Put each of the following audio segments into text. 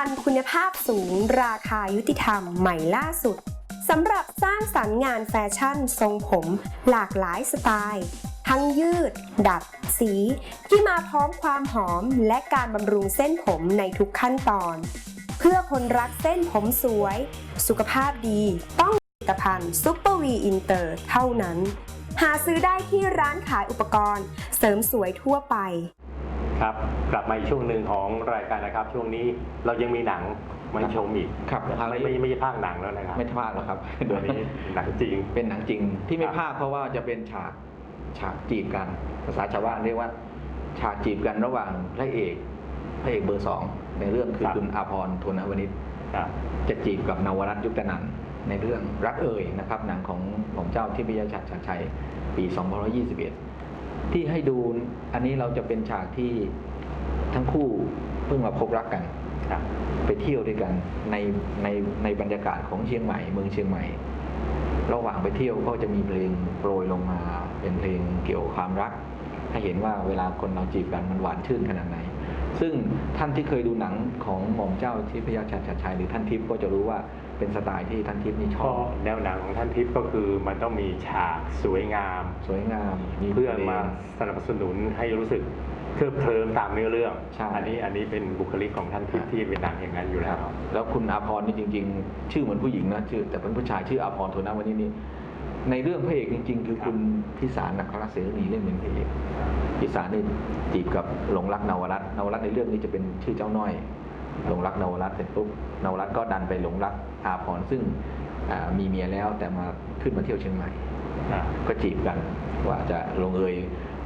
ภัณฑ์คุณภาพสูง ราคายุติธรรมใหม่ล่าสุดสำหรับสร้างสรรค์งานแฟชั่นทรงผมหลากหลายสไตล์ ทั้งยืด ดัด สี ที่มาพร้อมความหอมและการบำรุงเส้นผมในทุกขั้นตอน เพื่อคนรักเส้นผมสวย สุขภาพดี ต้องผลิตภัณฑ์ซุปเปอร์วีอินเตอร์เท่านั้น หาซื้อได้ที่ร้านขายอุปกรณ์ เสริมสวยทั่วไป ครับกลับมาอีกช่วงหนึ่งของรายการนะครับ ช่วงนี้เรายังมีหนังมาให้ชมอีกครับไม่ไม่ไม่ใช่ภาคหนังแล้วนะครับไม่พลาดแล้วครับเดี๋ยวนี้หนังจริง เป็นหนังจริงที่ไม่ครับพลาดเพราะว่าจะเป็นฉากฉากจีบกัน ภาษาชาวบ้านเรียกว่า ฉากจีบกันระหว่างพระเอกพระเอกเบอร์สองในเรื่องคือคุณอาภรณ์โทนวนิช ครับ จะจีบกับนวรัตน์ยุคตนันท์ในเรื่องรักเอ่ยนะครับหนังของของเจ้าที่พิยชัดชัดชัยปี 2521 ที่ให้ดูอันนี้เราจะเป็นฉากที่ทั้งคู่เพิ่งมาพบรักกันครับไปเที่ยวด้วยกันในในในบรรยากาศของเชียงใหม่ เมืองเชียงใหม่ ระหว่างไปเที่ยวก็จะมีเพลงโปรยลงมา เป็นเพลงเกี่ยวกับความรัก ให้เห็นว่าเวลาคนเราจีบกันมันหวานชื่นขนาดไหน ซึ่งท่านที่เคยดูหนังของหม่อมเจ้าที่พยาชัดชัดชัยหรือท่านทิพย์ก็จะรู้ว่าเป็นสไตล์ที่ท่านทิพย์นี่ชก็อบ แนวหนังของท่านทิพย์ก็คือมันต้องมีฉากสวยงาม สวยงามมีเพื่อพลงมาสนับสนุนให้รู้สึกเคลิบเคลิ้มตามเนื้อเรื่องใช่อันนี้อันนี้เป็นบุคลิกของท่านทิพย์ที่เป็นหนังอย่างนั้นอยู่คแล้รัวบแล้วคุณอาภรณ์นี่จริง ๆ ชื่อเหมือนผู้หญิงนะชื่อ แต่เป็นผู้ชายชื่ออาภรณ์โทนะวันนี้นี่ในเรื่องพระเอกจริง ๆ คือคุณพิสารนักครเสรีเล่นเป็นพระเอกพิสารนี่จีบกับหลงรักนวรัตน์นวรัตน์ในเรื่องนี้จะเป็นชื่อเจ้าน้อย หลงรักนวรัตน์เสร็จปุ๊บนวรัตน์ก็ดันไปหลงรักอาภรณ์ซึ่งอ่ามีเมียแล้วแต่มาขึ้นมาเที่ยวเชียงใหม่อ่าก็จีบกันว่าจะลงเอย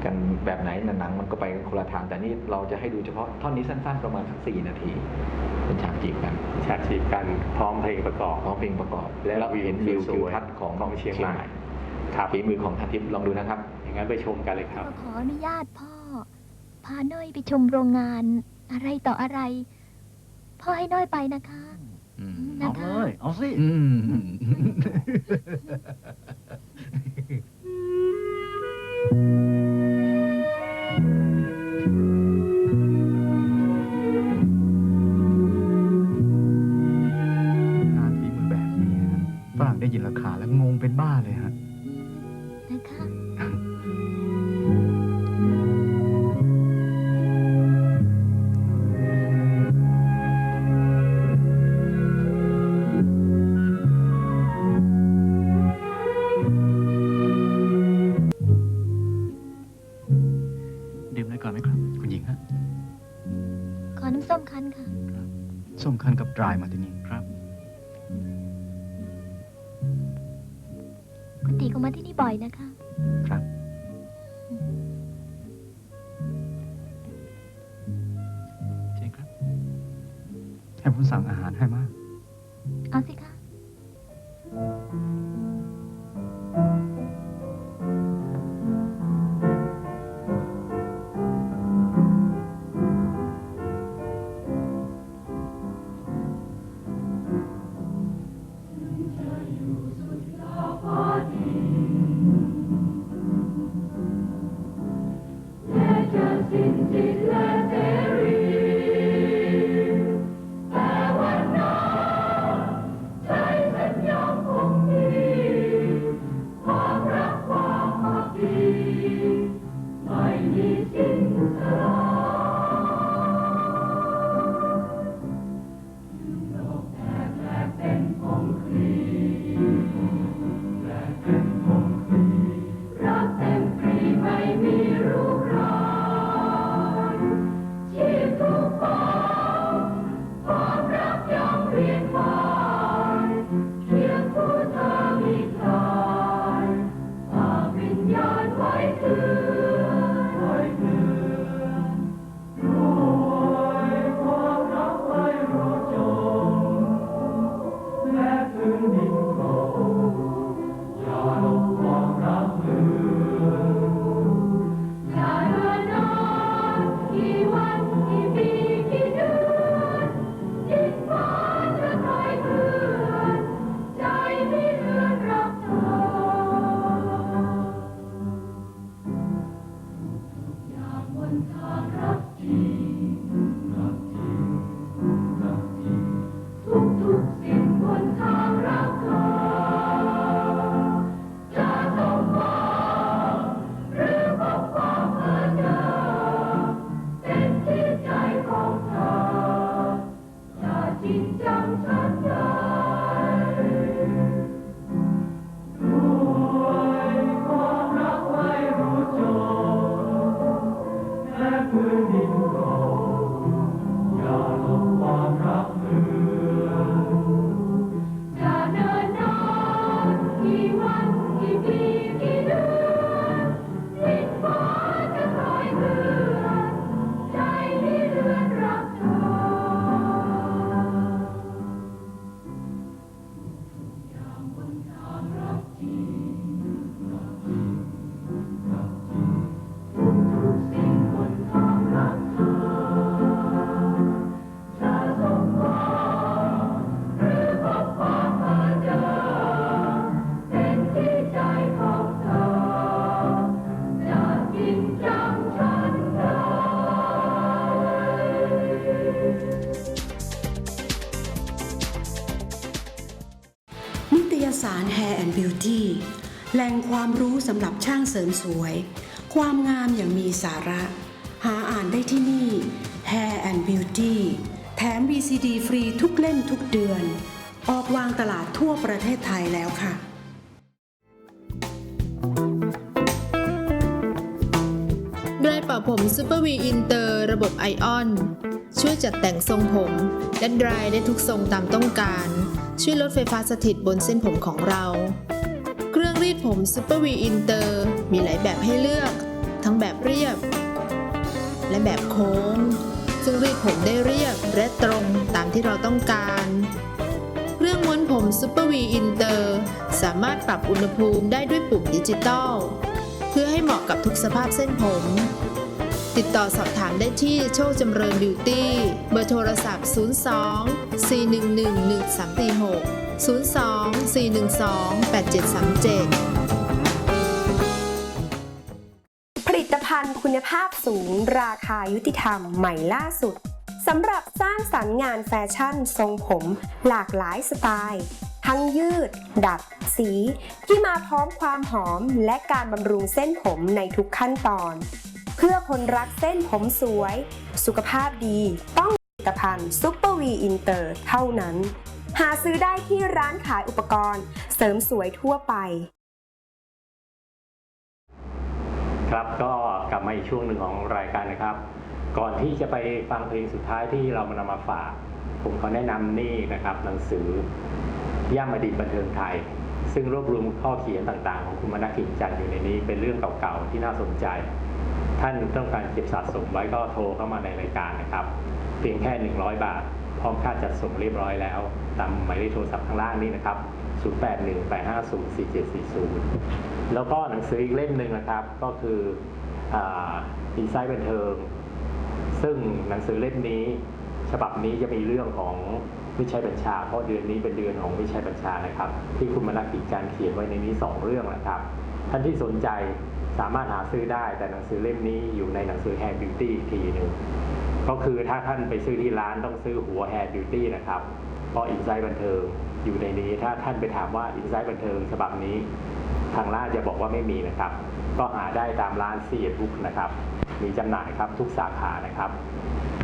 กันแบบไหนหนังมันก็ไปกันคนละทางแต่นี่เราจะให้ดูเฉพาะท่อนนี้สั้น ๆ ประมาณสักสี่นาที เป็นฉากจีบกันฉากจีบกันพร้อมเพลงประกอบพร้อมเพลงประกอบ และแล้วเห็นวิวสวยๆทิวทัศน์ของของเชียงใหม่ครับฝีมือของทันทิพย์ลองดูนะครับ อย่างนั้นไปชมกันเลยครับก็ขออนุญาตพ่อ พาน้อยไปชมโรงงานอะไรต่ออะไร พ่อให้น้อยไปนะคะนะเอาคะเลย เอาสิ อืมงานฝีมือแบบนี้นะฝรั่งได้ยินราคาแล้วงงเป็นบ้าเลยฮะนะคะ ดื่มอะไรก่อนไหมครับ คุณหญิงฮะขอน้ำส้มคั้นค่ะ ส้มคั้นกับดรายมาที่นี่ครับคุณตีก็มาที่นี่บ่อยนะคะ ครับ เชิญครับ ให้ผมสั่งอาหารให้มาก Beauty แหล่งความรู้สำหรับช่างเสริมสวย ความงามอย่างมีสาระ หาอ่านได้ที่นี่ Hair and Beauty แถม VCD ฟรีทุกเล่มทุกเดือน ออกวางตลาดทั่วประเทศไทยแล้วค่ะด้วยเป่าผมซูเปอร์วีอินเตอร์ระบบไอออน ช่วยจัดแต่งทรงผม และดรายได้ทุกทรงตามต้องการ ช่วยลดไฟฟ้าสถิตบนเส้นผมของเรา รีดผมซูเปอร์วีอินเตอร์มีหลายแบบให้เลือก ทั้งแบบเรียบ และแบบโค้ง ซึ่งรีดผมได้เรียบและตรงตามที่เราต้องการ เครื่องม้วนผมซูเปอร์วีอินเตอร์สามารถปรับอุณหภูมิได้ด้วยปุ่มดิจิตอลเพื่อให้เหมาะกับทุกสภาพเส้นผม ติดต่อสอบถามได้ที่โชคจำเริญบิวตี้ เบอร์โทรศัพท์ 02 411 1346 02 412 8737 ผลิตภัณฑ์คุณภาพสูงราคายุติธรรมใหม่ล่าสุดสำหรับสร้างสรรค์งานแฟชั่นทรงผมหลากหลายสไตล์ ทั้งยืด ดัด สี ที่มาพร้อมความหอมและการบำรุงเส้นผมในทุกขั้นตอน เพื่อคนรักเส้นผมสวย สุขภาพดีต้องผลิตภัณฑ์ซุปเปอร์วีอินเตอร์เท่านั้น หาซื้อได้ที่ร้านขายอุปกรณ์ เสริมสวยทั่วไป ครับก็กลับมาอีกช่วงหนึ่งของรายการนะครับ ก่อนที่จะไปฟังเพลงสุดท้ายที่เรามานำมาฝาก ผมขอแนะนำนี่นะครับ หนังสือย่ามดีตบันเทิงไทย ซึ่งรวบรวมข้อเขียนต่างๆ ของคุณมณกิจจันอยู่ในนี้ เป็นเรื่องเก่าๆที่น่าสนใจ ท่านต้องการเก็บสะสมไว้ก็โทรเข้ามาในรายการนะครับ เพียงแค่ 100 บาท พร้อมค่าจัดส่งเรียบร้อยแล้ว ตามหมายเลขโทรศัพท์ข้างล่างนี้นะครับ 0818504740 แล้วก็หนังสืออีกเล่มหนึ่งนะครับ ก็คืออินไซต์บันเทิง ซึ่งหนังสือเล่มนี้ ฉบับนี้จะมีเรื่องของวิชัยบัญชา เพราะเดือนนี้เป็นเดือนของวิชัยบัญชานะครับ ที่คุณมณกิจการเขียนไว้ในนี้สองเรื่องนะครับ ท่านที่สนใจสามารถหาซื้อได้แต่หนังสือเล่มนี้อยู่ในหนังสือ Hair Beauty อีกทีหนึ่ง ก็คือถ้าท่านไปซื้อที่ร้านต้องซื้อหัว Hair Beauty นะครับเพราะอินไซต์บันเทิงอยู่ในนี้ถ้าท่านไปถามว่าอินไซต์บันเทิงฉบับนี้ ทางร้านจะบอกว่าไม่มีนะครับ ก็หาได้ตามร้านซีเอ็ดบุ๊กนะครับมีจำหน่ายครับทุกสาขานะครับ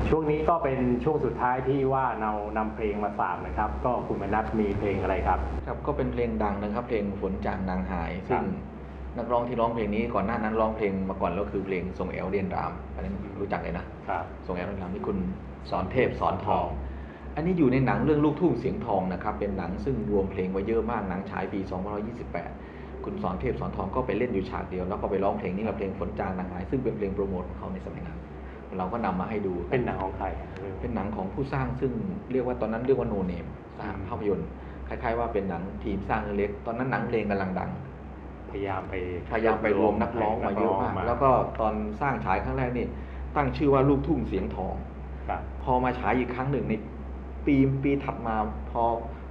ช่วงนี้ก็เป็นช่วงสุดท้ายที่ว่าเรานำเพลงมาฝากนะครับ ก็คุณมนัทมีเพลงอะไรครับ ครับก็เป็นเพลงดังนะครับ เพลงฝนจางนางหายซึ่ง นักร้องที่ร้องเพลงนี้ก่อนหน้านั้นร้องเพลงมาก่อนแล้วคือเพลงทรงแอลเดียนราม อันนั้นรู้จักเลยนะครับทรงแอลเดียนรามที่คุณสอนเทพสอนทอง อันนี้อยู่ในหนังเรื่องลูกทุ่งเสียงทองนะครับเป็นหนังซึ่งรวมเพลงไว้เยอะมากหนังฉายปี 2528 คุณสอนเทพสอนทองก็ไปเล่นอยู่ฉากเดียวแล้วก็ไปร้องเพลงนี้กับเพลงฝนจางนางหายซึ่งเป็นเพลงโปรโมทของเขาในสมัยนั้นเราก็นำมาให้ดู เป็นหนังของใคร เป็นหนังของผู้สร้างซึ่งเรียกว่าตอนนั้นเรียกว่าโนเนมสร้างภาพยนตร์คล้ายๆว่าเป็นหนังทีมสร้างเล็กๆตอนนั้นหนังเพลงกำลังดัง พยายามไปพยายามไปรวมนักร้องมาเยอะมาก แล้วก็ตอนสร้างฉายครั้งแรกนี่ตั้งชื่อว่าลูกทุ่งเสียงทองครับพอมาฉายอีกครั้งหนึ่งในปีปีถัดมาพอ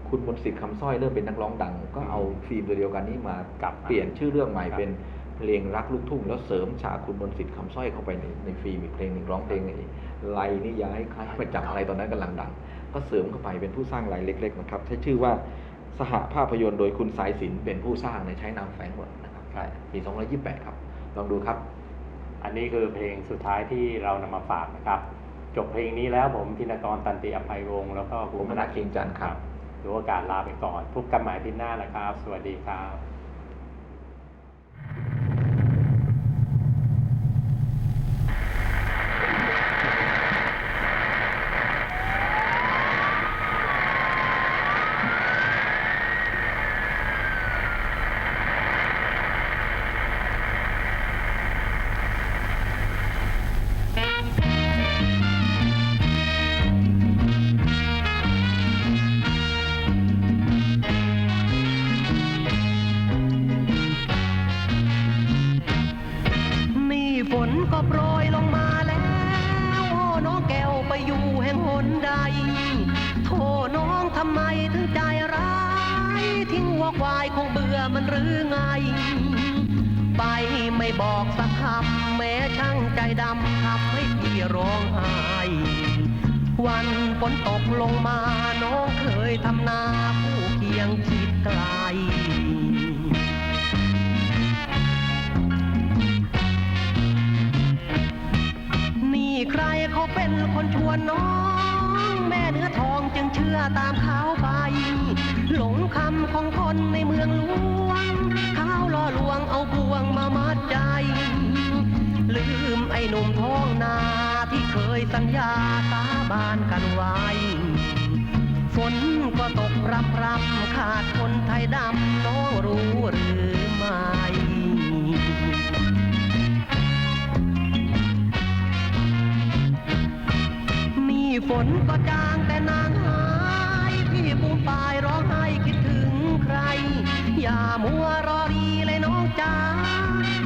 คุณมนต์สิทธิ์คำสร้อยเริ่มเป็นนักร้องดัง ก็เอาฟิล์มตัวเดียวกันนี้มากลับมาเปลี่ยนชื่อเรื่องใหม่ครับเป็นเพลงรักลูกทุ่งแล้วเสริมฉากคุณมนต์สิทธิ์คำสร้อยเข้าไปในในฟิล์มอีกเพลงหนึ่งร้องเพลงไอ้ไลนี่ย้ายใครมาจับอะไรตอนนั้นกำลังดัง ก็เสริมเข้าไปเป็นผู้สร้างรายเล็กๆนะครับใช้ชื่อว่า สหภาพยนตร์โดยคุณสายสินเป็นผู้สร้างในใช้นามแฝงหมดนะครับปี2528 ครับ ลองดูครับ อันนี้คือเพลงสุดท้ายที่เรานำมาฝากนะครับ จบเพลงนี้แล้วผมธินกรตันติอภัยวงศ์แล้วก็ผมมนัสเคียงจันทร์ครับถือโอกาสลาไปก่อนพบกันใหม่อาที่หน้านะครับ สวัสดีครับ ถึงใจร้าย ทิ้งวัวควายคงเบื่อมันหรือไง ไปไม่บอกสักคำแม้ช่างใจดำทำให้พี่ร้องไห้วันฝนตกลงมาน้องเคยทำนาผู้เคียงชิดไกลนี่ใครเขาเป็นคนชวนน้อง แม่เนื้อทองจึงเชื่อตามเขาไป หลงคำของคนในเมืองหลวงเขาล่อลวงเอาบ่วงมามัดใจ ลืมไอ้หนุ่มท้องนาที่เคยสัญญาสาบานกันไว้ฝนก็ตกรำรำขาดคนไทยดำน้องรู้หรือไม่ นี่ฝนก็จางแต่นางหายพี่ปูปายร้องไห้คิดถึงใคร อย่ามัวรอรีเลยน้องจ้า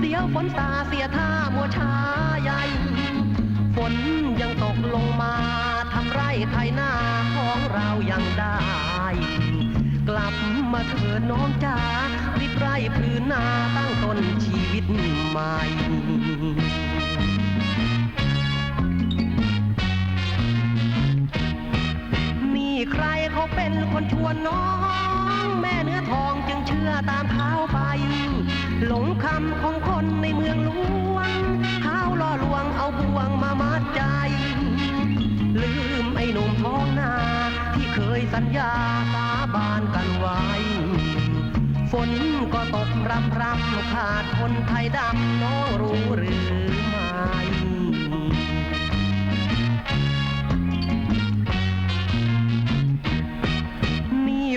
เดี๋ยวฝนสาเสียท่ามัวช้าใหญ่ฝนยังตกลงมาทำไรไถนาของเรายังได้ กลับมาเถิดน้องจ้ารีบไร่พื้นนาตั้งต้นชีวิตใหม่ ใครเขาเป็นคนชวนน้อง แม่เนื้อทองจึงเชื่อตามเขาไป หลงคำของคนในเมืองหลวงเขาล่อลวงเอาบ่วงมามัดใจ ลืมไอ้หนุ่มท้องนาที่เคยสัญญาสาบานกันไว้ ฝนก็ตกรำรำขาดคนไทยดำน้องรู้หรือไม่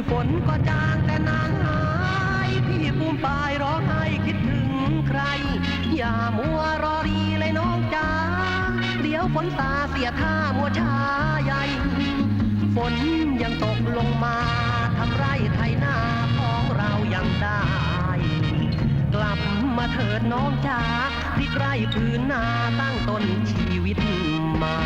ฝนก็จางแต่นางหาย พี่ปูมปายร้องไห้คิดถึงใคร อย่ามัวรอรีเลยน้องจ้าเดี๋ยวฝนสาเสียท่ามัวช้าใหญ่ ฝนยังตกลงมาทำไรไถนาของเรายังได้ กลับมาเถิดน้องจ้าที่ใกล้พื้นนาตั้งต้นชีวิตใหม่